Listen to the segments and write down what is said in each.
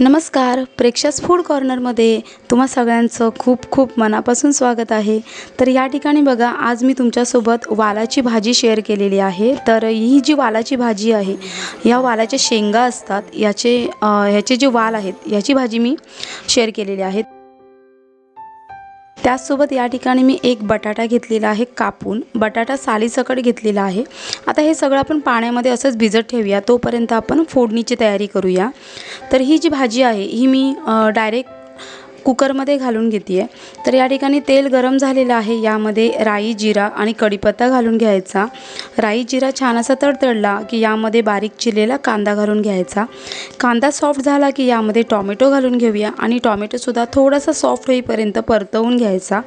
नमस्कार प्रेक्षास फूड कॉर्नरमध्ये तुम्हा सगळ्यांचं खूप खूप मनापासून स्वागत आहे. तर या ठिकाणी बघा आज मी तुमच्यासोबत वालाची भाजी शेअर केलेली आहे. तर ही जी वालाची भाजी आहे या वालाच्या शेंगा असतात. याचे ह्याचे जे वाल आहेत याची भाजी मी शेअर केलेली आहे. त्याचसोबत या ठिकाणी मी एक बटाटा घेतलेला आहे कापून. बटाटा सालीसकट घेतलेला आहे. आता हे सगळं आपण पाण्यामध्ये असंच भिजत ठेवूया. तोपर्यंत आपण फोडणीची तयारी करूया. तर ही जी भाजी आहे ही मी डायरेक्ट कुकरमध्ये घालून घेते आहे तर या ठिकाणी तेल गरम झालेलं आहे. यामध्ये राई जिरा आणि कढीपत्ता घालून घ्यायचा. राई जिरा छान असा तडतडला की यामध्ये बारीक चिरलेला कांदा घालून घ्यायचा. कांदा सॉफ्ट झाला की यामध्ये टॉमॅटो घालून घेऊया आणि टॉमॅटोसुद्धा थोडासा सॉफ्ट होईपर्यंत परतवून घ्यायचा.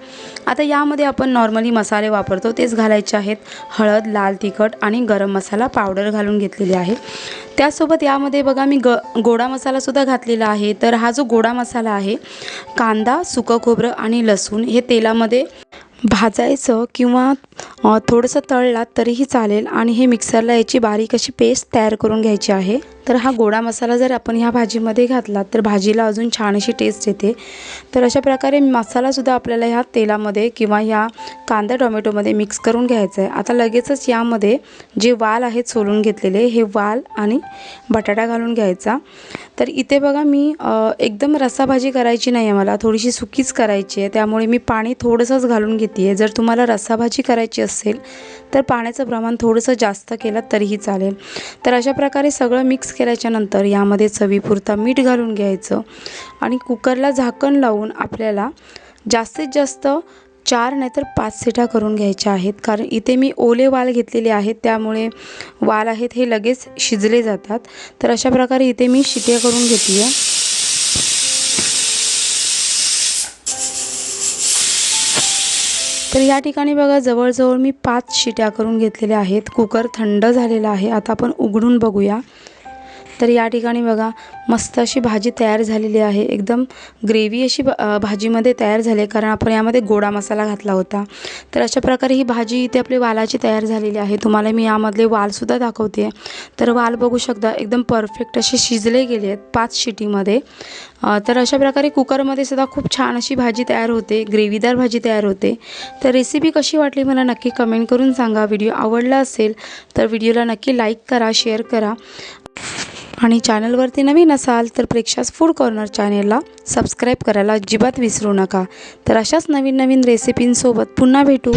आता यामध्ये आपण नॉर्मली मसाले वापरतो तेच घालायचे आहेत. हळद लाल तिखट आणि गरम मसाला पावडर घालून घेतलेली आहे. त्यासोबत यामध्ये बघा मी ग गोडा मसालासुद्धा घातलेला आहे. तर हा जो गोडा मसाला आहे कांदा सुकं खोबरं आणि लसूण हे तेलामध्ये भाजायचं किंवा थोडंसं तळलात तरीही चालेल. आणि हे मिक्सरला याची बारीक अशी पेस्ट तयार करून घ्यायची आहे. तर हा गोडा मसाला जर आपण ह्या भाजीमध्ये घातला तर भाजीला अजून छान अशी टेस्ट येते. तर अशा प्रकारे मसालासुद्धा आपल्याला ह्या तेलामध्ये किंवा ह्या कांदा टोमॅटोमध्ये मिक्स करून घ्यायचं आहे. आता लगेचच यामध्ये जे वाल आहेत सोलून घेतलेले हे वाल आणि बटाटा घालून घ्यायचा. तर इथे बघा मी एकदम रस्साभाजी करायची नाही आहे मला थोडीशी सुकीच करायची आहे. त्यामुळे मी पाणी थोडंसंच घालून घेते आहे जर तुम्हाला रस्साभाजी करायची असेल तर पाण्याचं प्रमाण थोडंसं जास्त केलं तरीही चालेल. तर अशा प्रकारे सगळं मिक्स केल्याच्यानंतर यामध्ये चवीपुरता मीठ घालून घ्यायचं आणि कुकरला झाकण लावून आपल्याला जास्तीत जास्त चार नाहीतर पाच सिटा करून घ्यायच्या आहेत. कारण इथे मी ओले वाल घेतलेले आहेत त्यामुळे वाल आहेत हे लगेच शिजले जातात. तर अशा प्रकारे इथे मी शिट्या करून घेते आहे. तर या ठिकाणी बघा जवळजवळ मी पाच शिट्या करून घेतलेल्या आहेत. कुकर थंड झालेला आहे. आता आपण उघडून बघूया. तर या ठिकाणी बघा मस्त अशी भाजी तयार झालेली आहे. एकदम ग्रेव्ही अशी भाजीमध्ये तयार झाली आहे. कारण आपण यामध्ये गोडा मसाला घातला होता. तर अशा प्रकारे ही भाजी इथे आपली वालाची तयार झालेली आहे. तुम्हाला मी यामधले वालसुद्धा दाखवते. आहे तर वाल बघू शकता एकदम परफेक्ट असे शिजले गेले आहेत पाच शिटीमध्ये. तर अशा प्रकारे कुकरमध्ये सुद्धा खूप छान अशी भाजी तयार होते. ग्रेव्हीदार भाजी तयार होते. तर रेसिपी कशी वाटली मला नक्की कमेंट करून सांगा. व्हिडिओ आवडला असेल तर व्हिडिओला नक्की लाईक करा शेअर करा. आणि चॅनलवरती नवीन असाल तर प्रेक्षास फूड कॉर्नर चॅनेलला सबस्क्राईब करायला अजिबात विसरू नका. तर अशाच नवीन नवीन रेसिपींसोबत पुन्हा भेटू.